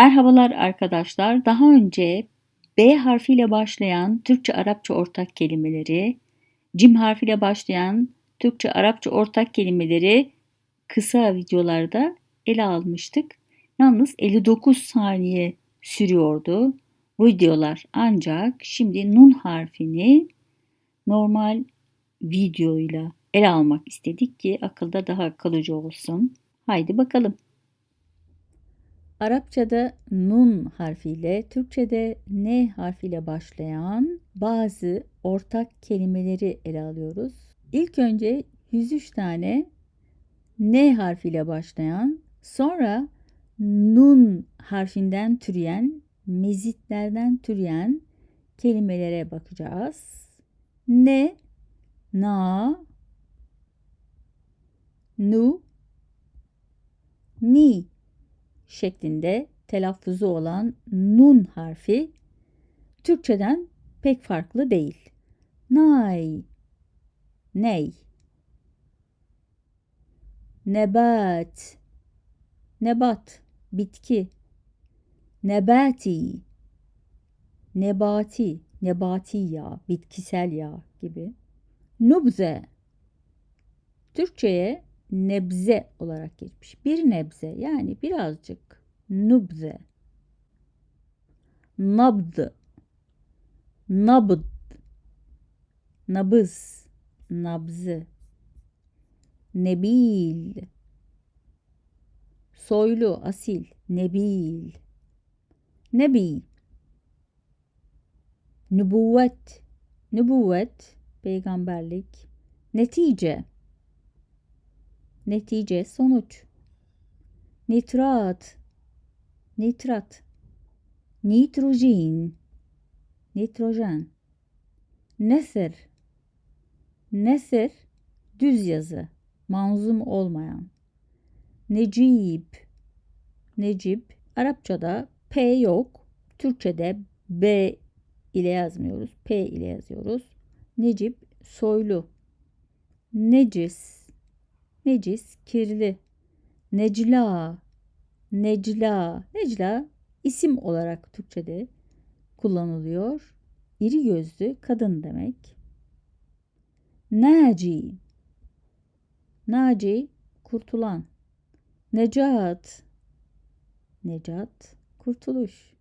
Merhabalar arkadaşlar. Daha önce B harfiyle başlayan Türkçe-Arapça ortak kelimeleri, Cim harfiyle başlayan Türkçe-Arapça ortak kelimeleri kısa videolarda ele almıştık. Yalnız 59 saniye sürüyordu bu videolar. Ancak şimdi Nun harfini normal videoyla ele almak istedik ki akılda daha kalıcı olsun. Haydi bakalım. Arapçada nun harfiyle, Türkçede n harfiyle başlayan bazı ortak kelimeleri ele alıyoruz. İlk önce 103 tane n harfiyle başlayan, sonra nun harfinden türeyen, mezitlerden türeyen kelimelere bakacağız. Ne, na, nu, ni şeklinde telaffuzu olan nun harfi Türkçeden pek farklı değil. Nay, ney, nebat, nebat, bitki, nebati, nebati, nebati yağ, bitkisel yağ gibi. Nubze, Türkçe'ye nebze olarak geçmiş. Bir nebze yani birazcık nubze. Nabd. Nabd. Nabız. Nabzı. Nebil. Soylu, asil. Nebil. Nebi. Nübüvvet. Nübüvvet. Peygamberlik. Netice netice, sonuç. Nitrat, nitrat, nitrojen, nitrojen. Nesir, nesir, düz yazı, manzum olmayan. Necip, necip, Arapçada P yok, Türkçede B ile yazmıyoruz, P ile yazıyoruz. Necip, soylu. Necis, necis, kirli. Necla, Necla, Necla isim olarak Türkçe'de kullanılıyor. İri gözlü kadın demek. Naci, Naci kurtulan. Necat, Necat kurtuluş.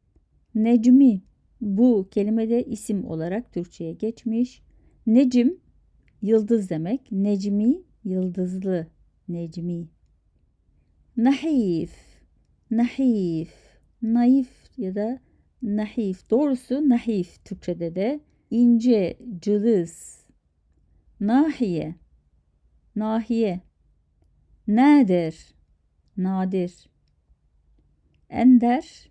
Necmi bu kelimede isim olarak Türkçe'ye geçmiş. Necim yıldız demek. Necmi yıldızlı, necmi. Nahif, nahif, naif ya da nahif. Doğrusu nahif Türkçede de ince, cılız. Nahiye, nahiye. Nadir, nadir. Ender,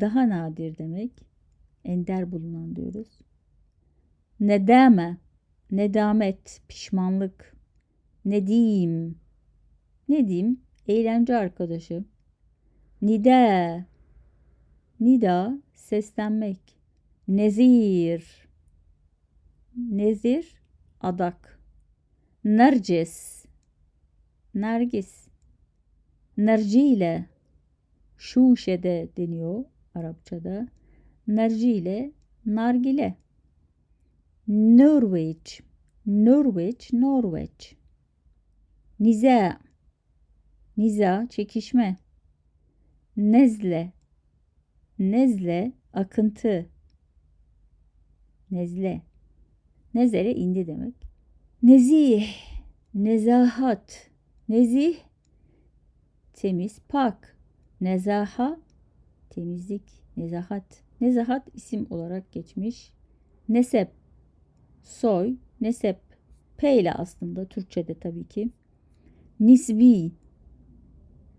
daha nadir demek. Ender bulunan diyoruz. Nedame, nedamet, pişmanlık, nedim, nedim, eğlence arkadaşı, nida, nida, seslenmek, nezir, nezir, adak, nercis, nergis, nercile, şuşede deniyor Arapçada, nercile, nargile. Norwich, Norwich, Norwich. Niza, niza, çekişme. Nezle, nezle, akıntı. Nezle, nezele indi demek. Nezih, nezahat, nezih, temiz, pak. Nezaha, temizlik, nezahat. Nezahat isim olarak geçmiş. Nesep, soy, nesep, P ile aslında Türkçe'de tabii ki. Nisbi,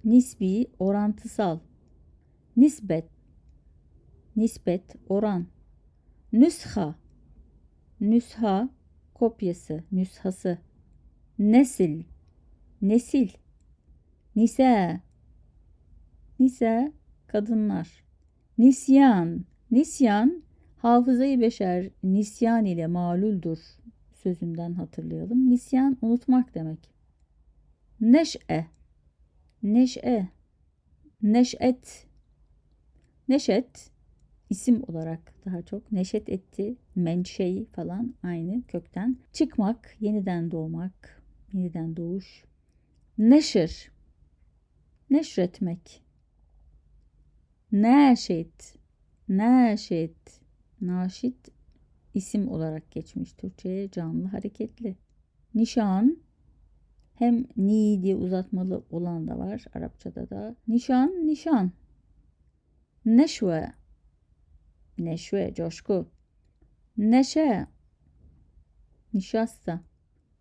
nisbi, orantısal. Nisbet, nispet, oran. Nüsha, nüsha, kopyası, nüshası. Nesil, nesil. Nisa, nisa, kadınlar. Nisyan, nisyan, Hafızayı beşer nisyan ile maluldur sözünden hatırlayalım. Nisyan unutmak demek. Neş'e, neş'e, neş'et, Neşet isim olarak daha çok neşet etti, menşei falan aynı kökten. Çıkmak, yeniden doğmak, yeniden doğuş. Neşir, neşretmek. Neşet, neşet, naşit isim olarak geçmiş Türkçe'ye canlı hareketli. Nişan hem ni diye uzatmalı olan da var Arapçada da. Nişan, nişan. Neşve, neşve, coşku. Neşe, nişasta.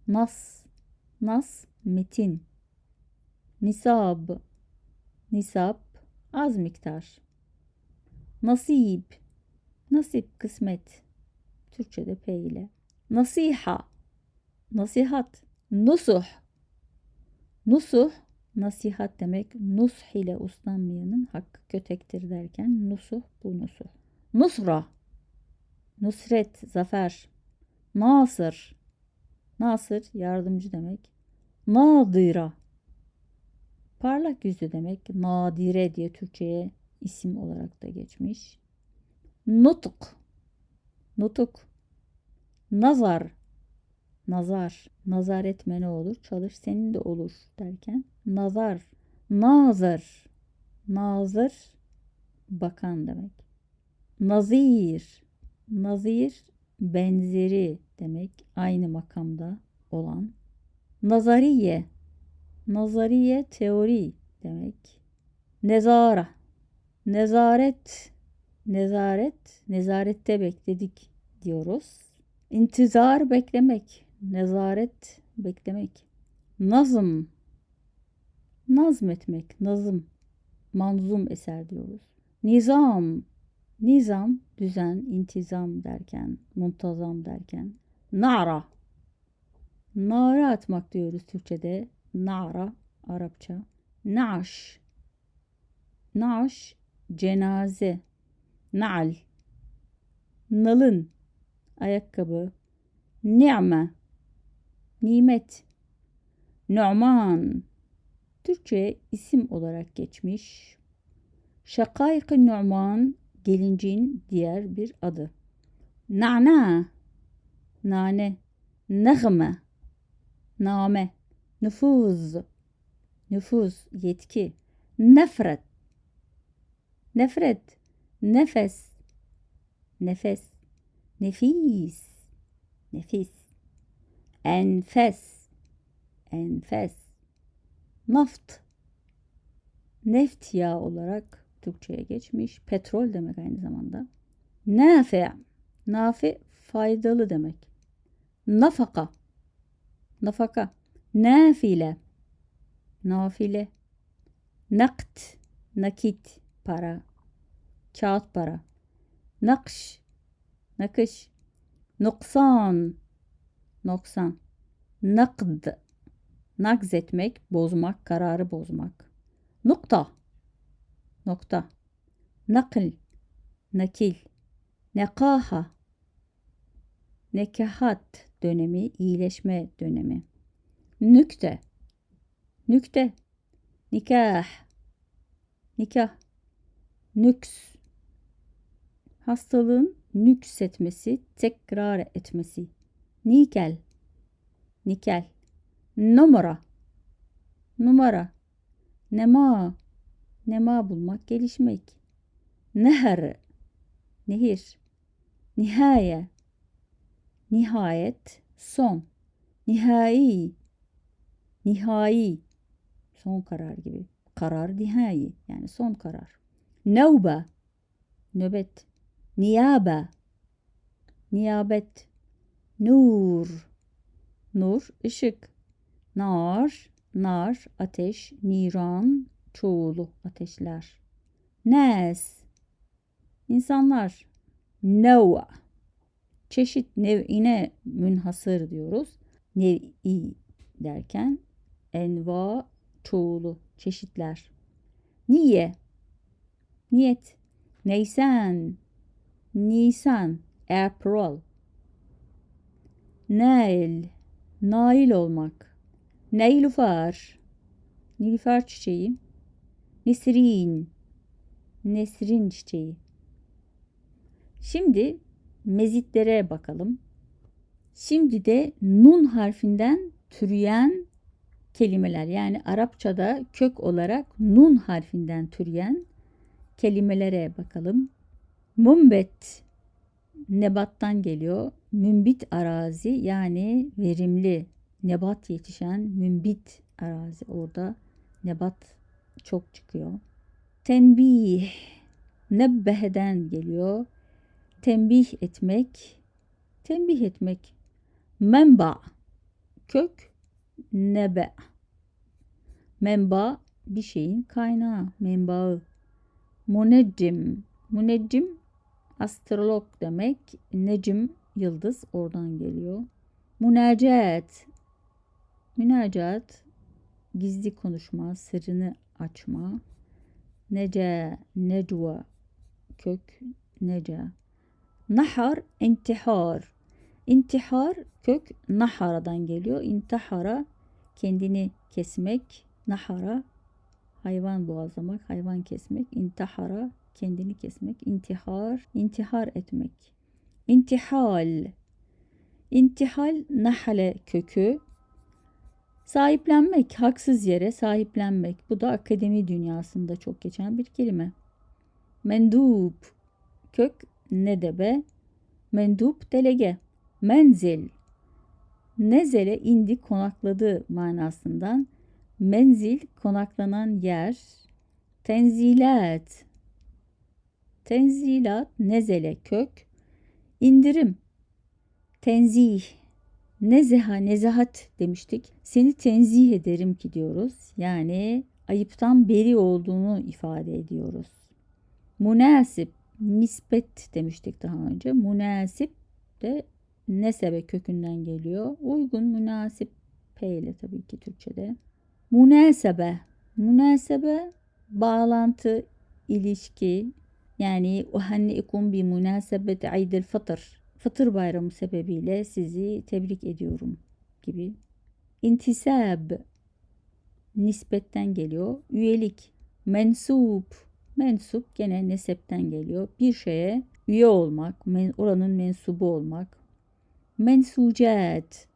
Nas, nas, metin. Nisab, nisap, az miktar. Nasip, nasip, kısmet. Türkçe'de P ile. Nasiha, nasihat. Nusuh, nusuh, nasihat demek. Nush ile uslanmayanın hakkı kötektir derken nusuh bu nusuh. Nusra, nusret, zafer. Nasır, nasır yardımcı demek. Nadira, parlak yüzlü demek. Nadire diye Türkçe'ye isim olarak da geçmiş. Nutuk, nutuk. Nazar, nazar. Nazar etme ne olur? Çalış senin de olur derken. Nazar, nazır. Nazır, bakan demek. Nazir, nazir benzeri demek. Aynı makamda olan. Nazariye, nazariye teori demek. Nezara, nezaret, nezaret, nezarette bekledik diyoruz. İntizar beklemek, nezaret beklemek. Nazım, nazmetmek, nazım, manzum eser diyoruz. Nizam, nizam, düzen, intizam derken, muntazam derken. Nara, nara atmak diyoruz Türkçe'de. Nara, Arapça. Naş, naş, cenaze. Na'al, nalın, ayakkabı. Ni'me, nimet. Nu'man, Türkçe isim olarak geçmiş. Şakayk-ı Nu'man, gelincin diğer bir adı. Na'na, nane. Nağme, name. Nüfuz, nüfuz, yetki. Nefret, nefret. Nefes, nefes. Nefis, nefis. Enfes, enfes. Naft, neft yağı olarak Türkçe'ye geçmiş. Petrol demek aynı zamanda. Nafi, nafi faydalı demek. Nafaka, nafaka. Nafile, nafile. Nakt, nakit, para. Kağıt para. Nakş, nakış. Nuksan, noksan. Nakd, nakz etmek, bozmak, kararı bozmak. Nokta, nokta. Nakl, nakil. Nekaha, nekahat dönemi, iyileşme dönemi. Nükte, nükte. Nikah, nikah. Nüks, hastalığın nüksetmesi, tekrar etmesi. Nikel, nikel. Numara, numara. Nema, nema bulmak, gelişmek. Neher, nehir. Nihaye, nihayet, son. Nihai, nihai, son karar gibi. Karar nihai, yani son karar. Nevbe, nöbet. Niyabe, niyabet. Nur, nur, ışık. Nar, nar, ateş. Niran, çoğulu ateşler. Nes, insanlar. Neva, çeşit nev'ine münhasır diyoruz. Nev'i derken enva, çoğulu, çeşitler. Niye, niyet. Neysen, Nisan, April. Nail, nail olmak. Neylüfer, nilüfer çiçeği. Nisrin, Nesrin çiçeği. Şimdi mezitlere bakalım. Şimdi de nun harfinden türeyen kelimeler yani Arapçada kök olarak nun harfinden türeyen kelimelere bakalım. Mumbet nebattan geliyor. Mümbit arazi yani verimli nebat yetişen mümbit arazi. Orada nebat çok çıkıyor. Tenbih nebbeheden geliyor. Tembih etmek. Tembih etmek. Menba kök nebe. Menba bir şeyin kaynağı, menbaı. Muneccim. Muneccim astrolog demek. Necim yıldız oradan geliyor. Münacat. Münacat gizli konuşma, sırrını açma. Nece, necva kök nece. Nahar, intihar. İntihar kök naharadan geliyor. İntihara kendini kesmek, nahara hayvan boğazlamak, hayvan kesmek, intihara kendini kesmek, intihar, intihar etmek. İntihal. İntihal nahale kökü. Sahiplenmek, haksız yere sahiplenmek. Bu da akademi dünyasında çok geçen bir kelime. Mendub. Kök nedebe. Mendup delege. Menzil. Nezele indi konakladı manasından. Menzil konaklanan yer. Tenzilat. Tenzilat nezele kök. indirim. Tenzih. Nezeha nezahat demiştik. Seni tenzih ederim ki diyoruz. Yani ayıptan beri olduğunu ifade ediyoruz. Münasip, nispet demiştik daha önce. Münasip de nesebe kökünden geliyor. Uygun, münasip P ile tabii ki Türkçe'de. Münasebe. Münasebe bağlantı, ilişki. Yani uhannikum bi münasebet Eidil Fıtır. Fıtır bayramı sebebiyle sizi tebrik ediyorum gibi. İntisab nispetten geliyor. Üyelik, mensup, mensup gene nesepten geliyor. Bir şeye üye olmak, oranın mensubu olmak. Mensucat,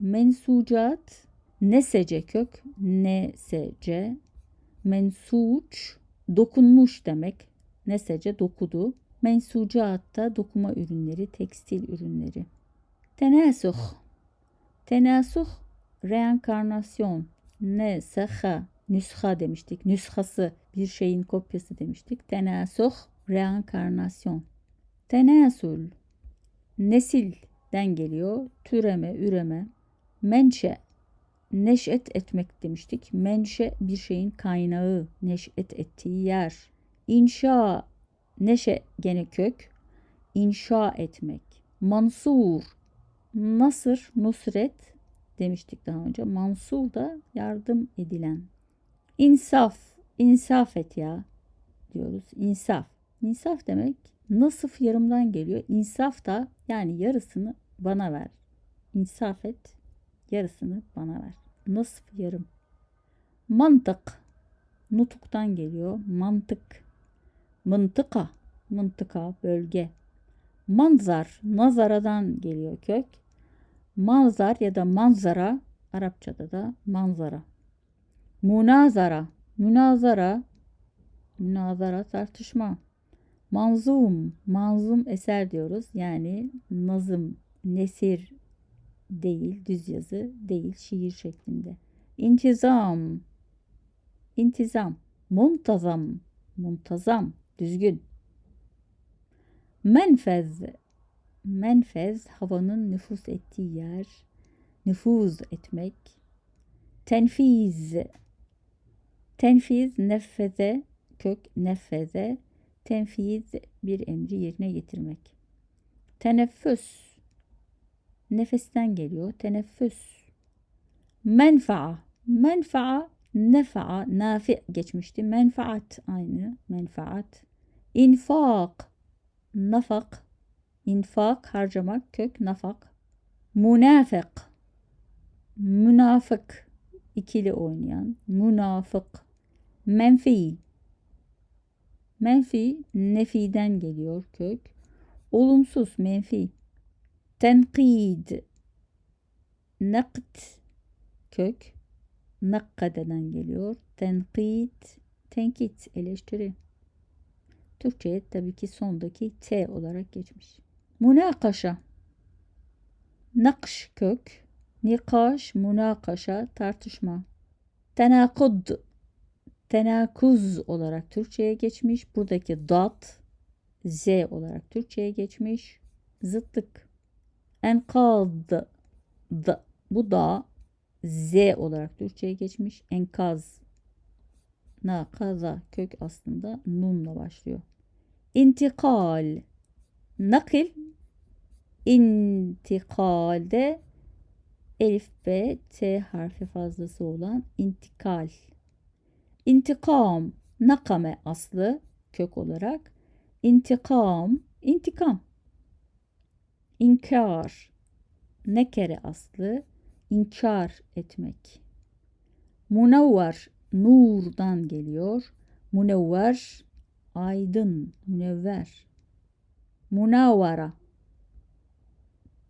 mensucat, nesece kök, nesece, mensuç, dokunmuş demek. Nesece dokudu. Mensucatta dokuma ürünleri, tekstil ürünleri. Tenasuh. Tenasuh reenkarnasyon. Ne seha nüsha demiştik. Nüshası bir şeyin kopyası demiştik. Tenasuh reenkarnasyon. Tenasul nesilden geliyor. Türeme, üreme. Menşe neşet etmek demiştik. Menşe bir şeyin kaynağı, neşet ettiği yer. İnşa Neşe gene kök. İnşa etmek. Mansur. Nasır, nusret demiştik daha önce. Mansur da yardım edilen. İnsaf. insaf et ya diyoruz. İnsaf. İnsaf demek nasıf yarımdan geliyor. İnsaf da yani yarısını bana ver. İnsaf et. Yarısını bana ver. Nasıf yarım. Mantık. Nutuktan geliyor. Mantık Mıntıka, mıntıka, bölge. Manzar, nazaradan geliyor kök. Manzar ya da manzara, Arapçada da manzara. Munazara, münazara, münazara tartışma. Manzum, manzum eser diyoruz. Yani nazım, nesir değil, düz yazı değil, şiir şeklinde. İntizam, intizam, muntazam, muntazam, Düzgün. Menfez. Menfez havanın nüfus ettiği yer. Nüfuz etmek. Tenfiz. Tenfiz nefeze kök nefeze. Tenfiz bir emri yerine getirmek. Teneffüs. Nefesten geliyor. Teneffüs. Menfa'a. Menfa'a nefa'a nafi geçmişti. Menfaat aynı. Menfaat. İnfak, nafak, infak harcamak kök nafak. Münafık, münafık ikili oynayan, münafık. Menfi, Menfi nefiden geliyor kök. Olumsuz menfi. Tenkid. Nakt kök. Nakkadeden geliyor. Tenkid. Tenkit eleştiri. Türkçe'ye tabii ki sondaki T olarak geçmiş. Münakaşa. Nakş kök. Nikaş, münakaşa, tartışma. Tenakud. Tenakuz olarak Türkçe'ye geçmiş. Buradaki dat Z olarak Türkçe'ye geçmiş. Zıtlık. Enkaz. Bu da Z olarak Türkçe'ye geçmiş. Enkaz. Nakaza kök aslında nunla başlıyor. İntikal. Nakil. İntikalde elif ve t harfi fazlası olan intikal. İntikam. Nakame aslı kök olarak. İntikam. intikam. İnkar. Nekere aslı inkar etmek. Munavvar nurdan geliyor. Munevver aydın, münevver. Munavvara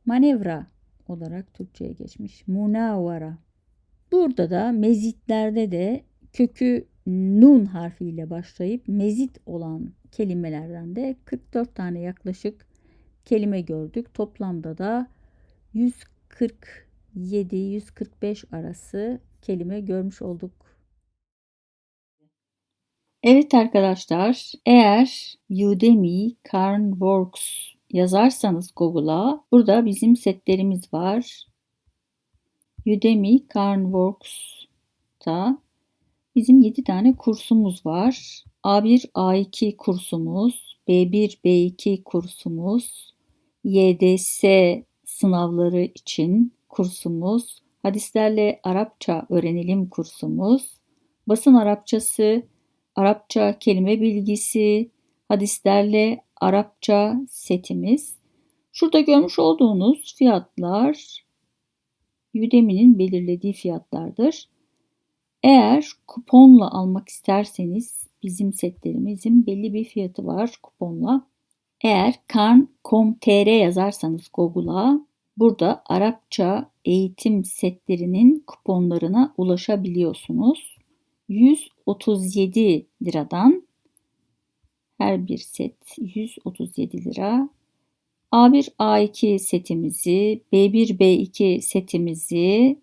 manevra olarak Türkçe'ye geçmiş. Munavvara. Burada da mezitlerde de kökü nun harfiyle başlayıp mezit olan kelimelerden de 44 tane yaklaşık kelime gördük. Toplamda da 147-145 arası kelime görmüş olduk. Evet arkadaşlar, eğer Udemy, Carnworks yazarsanız Google'a burada bizim setlerimiz var. Udemy, Carnworks'ta bizim 7 tane kursumuz var. A1, A2 kursumuz, B1, B2 kursumuz, YDS sınavları için kursumuz, hadislerle Arapça öğrenelim kursumuz, basın Arapçası, Arapça kelime bilgisi, hadislerle Arapça setimiz. Şurada görmüş olduğunuz fiyatlar Udemy'nin belirlediği fiyatlardır. Eğer kuponla almak isterseniz bizim setlerimizin belli bir fiyatı var kuponla. Eğer kan.com.tr yazarsanız Google'a burada Arapça eğitim setlerinin kuponlarına ulaşabiliyorsunuz. 137 liradan her bir set 137 lira. A1, A2 setimizi, B1, B2 setimizi,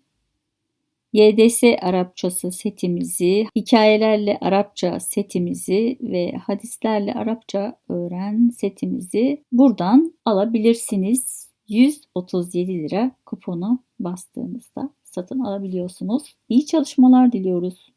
YDS Arapçası setimizi, hikayelerle Arapça setimizi ve hadislerle Arapça öğren setimizi buradan alabilirsiniz. 137 lira kupona bastığınızda satın alabiliyorsunuz. İyi çalışmalar diliyoruz.